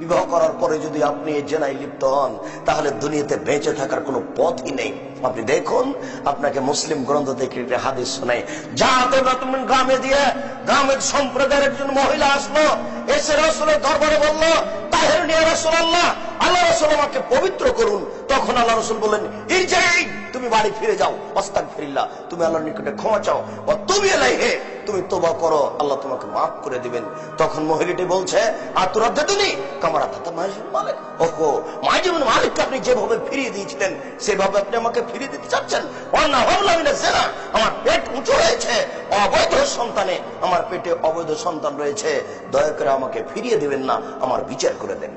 বিবাহ করার পরে যদি আপনি এই জেনায় লিপ্ত হন, তাহলে দুনিয়াতে বেঁচে থাকার কোনো পথই নেই। আপনি দেখুন, আপনাকে মুসলিম গ্রন্থ থেকে একটি হাদিস শোনাই যা তোমরা তুমি গ্রামে দিয়ে গ্রামের সম্প্রদায়ের একজন মহিলা আসলো, এসে রসুলের দরবারে বলল, তাহের নিয়ে আল্লাহ আল্লাহ রসুল আমাকে পবিত্র করুন। তখন আল্লাহ রসুল বললেন তুমি বাড়ি ফিরে যাও অস্তাক ফিরিল্লা তুমি আল্লাহর নিকটে ক্ষমা চাও ও তুমি এলাই হে তুমি তোবা করো, আল্লাহ তোমাকে মাফ করে দিবেন। তখন মহিলাটি বলছে তোরা তুমি কামারা মাহিজুল মালিক ওহো মালিককে আপনি যেভাবে ফিরিয়ে দিয়েছিলেন, সেভাবে আপনি আমাকে ফিরিয়ে দিতে চাচ্ছেন? আমার পেট উঁচু অবৈধ সন্তানে আমার পেটে অবৈধ সন্তান রয়েছে, দয়া করে আমাকে ফিরিয়ে দিবেন না, আমার বিচার করে দেন।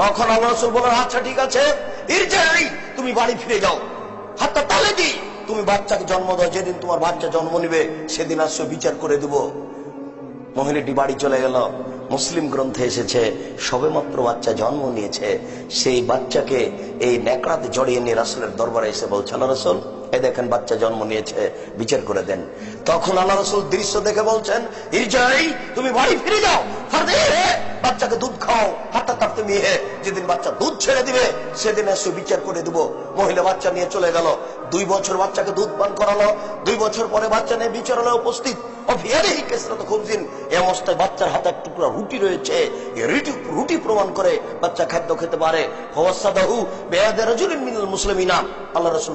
তখন আল্লাহ বলেন আচ্ছা ঠিক আছে তুমি বাড়ি ফিরে যাও, হাতটা তালে দি তুমি বাচ্চাকে জন্ম দাও, যেদিন তোমার বাচ্চা জন্ম নিবে, সেদিন আসছো বিচার করে দেব। মহিলাটি বাড়ি চলে গেল। মুসলিম গ্রন্থে এসেছে, সবেমাত্র বাচ্চা জন্ম নিয়েছে। সেই বাচ্চাকে এই ন্যাকড়াতে জড়িয়ে নিয়ে রাসুলের দরবারে এসে বলছে, আল্লাহ রসুল এ দেখেন বাচ্চা জন্ম নিয়েছে, বিচার করে দেন। তখন আল্লাহ রসুল দৃশ্য দেখে বলছেন তুমি বাড়ি ফিরে যাও বাচ্চাকে দুধ খাও, হাতটা তাপতে মেয়ে যেদিন বাচ্চা দুধ ছেড়ে দিবে, সেদিন এসে বিচার করে দিব। মহিলা বাচ্চা নিয়ে চলে গেল। দুই বছর বাচ্চাকে দুধ পান করালো। দুই বছর পরে বাচ্চা নিয়ে বিচারণায় উপস্থিত।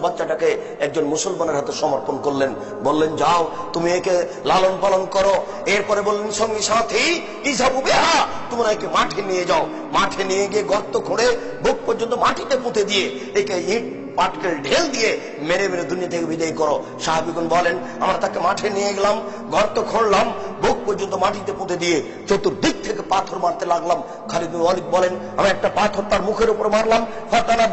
বাচ্চাটাকে একজন মুসলমানের হাতে সমর্পণ করলেন। বললেন, যাও, তুমি একে লালন পালন করো। এরপরে বললেন, সঙ্গী সাথী তোমরা একে মাঠে নিয়ে যাও। মাঠে নিয়ে গিয়ে গর্ত খুঁড়ে বুক পর্যন্ত মাটিতে পুঁতে দিয়ে একে ইট পাটকেল ঢেল দিয়ে মেরে মেরে দুনিয়া থেকে বিদায় করো। সাহাবিগুন বলেন, আমরা তাকে মাঠে নিয়ে গেলাম গর্ত খুঁড়লাম, বুক পর্যন্ত মাটিতে পুঁতে দিয়ে চতুর্দিক থেকে পাথর মারতে লাগলাম। খালিদ ওয়ালিদ বলেন আমি একটা পাথর তার মুখের উপর মারলাম।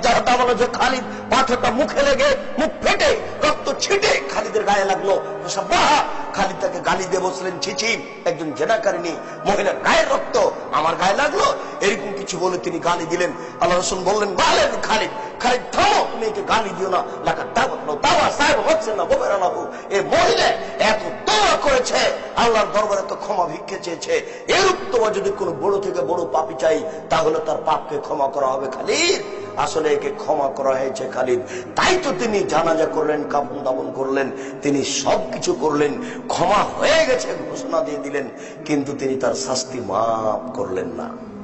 যাহাতা বলো যে, খালিদ, পাথরটা মুখে লেগে মুখ ফেটে, রক্ত ছিটে খালিদের গায়ে লাগল। খালিদ তাকে গালি দিয়ে বসলেন ছিছি একজন জেনাকারিনী মহিলার গায়ের রক্ত আমার গায়ে লাগল। এরকম কিছু বলে তিনি গালি দিলেন। আল্লাহ রসুন বললেন, বালেন খালিদ খালিদ থামো। তুমি একে গালি দিও না। দাবত নো দাবা সাহেব হচ্ছে না মহিলা এত দোয়া করেছে। আল্লাহর দরবারে তো ক্ষমা ভিক্ষে চেয়েছে। এরূপ তোমার যদি কোনো বড় থেকে বড় পাপি চাই, তাহলে তার পাপকে ক্ষমা করা হবে খালিদ। আসলে একে ক্ষমা করা হয়েছে খালিদ। তাই তো তিনি জানাজা করলেন কাপন দাপন করলেন। তিনি সবকিছু করলেন। ক্ষমা হয়ে গেছে, ঘোষণা দিয়ে দিলেন। কিন্তু তিনি তার শাস্তি মাফ করলেন না।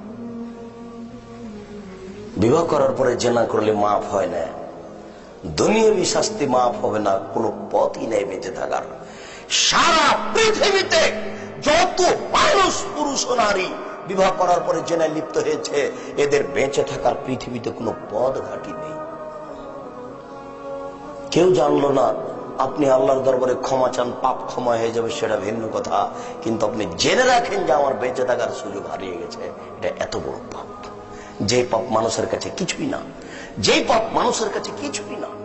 বিবাহ করার পরে জেনা করলে মাফ হয় না। দুনিয়াবি শাস্তি মাফ হবে না, কোনো পথই নেই বেঁচে থাকার। সারা পৃথিবীতে যত মানুষ, পুরুষ নারী বিবাহ করার পরে জেনায় লিপ্ত হয়েছে, এদের বেঁচে থাকার পৃথিবীতে কোনো পদ ঘাটি নেই। কেউ জানলো না, আপনি আল্লাহর দরবারে ক্ষমা চান, পাপ ক্ষমা হয়ে যাবে, সেটা ভিন্ন কথা। কিন্তু আপনি জেনে রাখেন যে আমার বেঁচে থাকার সুযোগ হারিয়ে গেছে। এটা এত বড় পাপ। যে পাপ মানুষের কাছে কিছুই না। যে পাপ মানুষের কাছে কিছুই না।